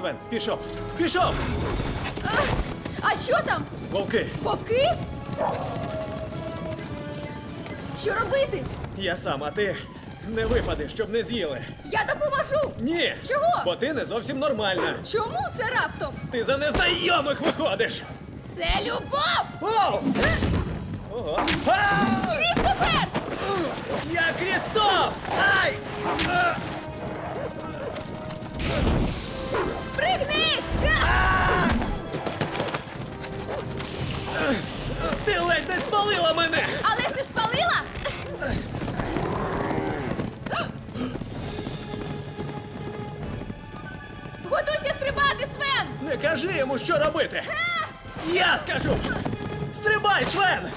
Свен, пішов. Пішов! А що там? Вовки! Вовки? Що робити? Я сам, а ти не випади, щоб не з'їли. Я допоможу! Ні! Чого? Бо ти не зовсім нормальна. Чому це раптом? Ти за незнайомих виходиш! Це любов! Оу! Ого! А! Крістофер! Я Крістоф! Ай! А! Спалила мене! Але ж не спалила? Готуйся стрибати, Свен! Не кажи йому, що робити! Я скажу! Стрибай, Свен!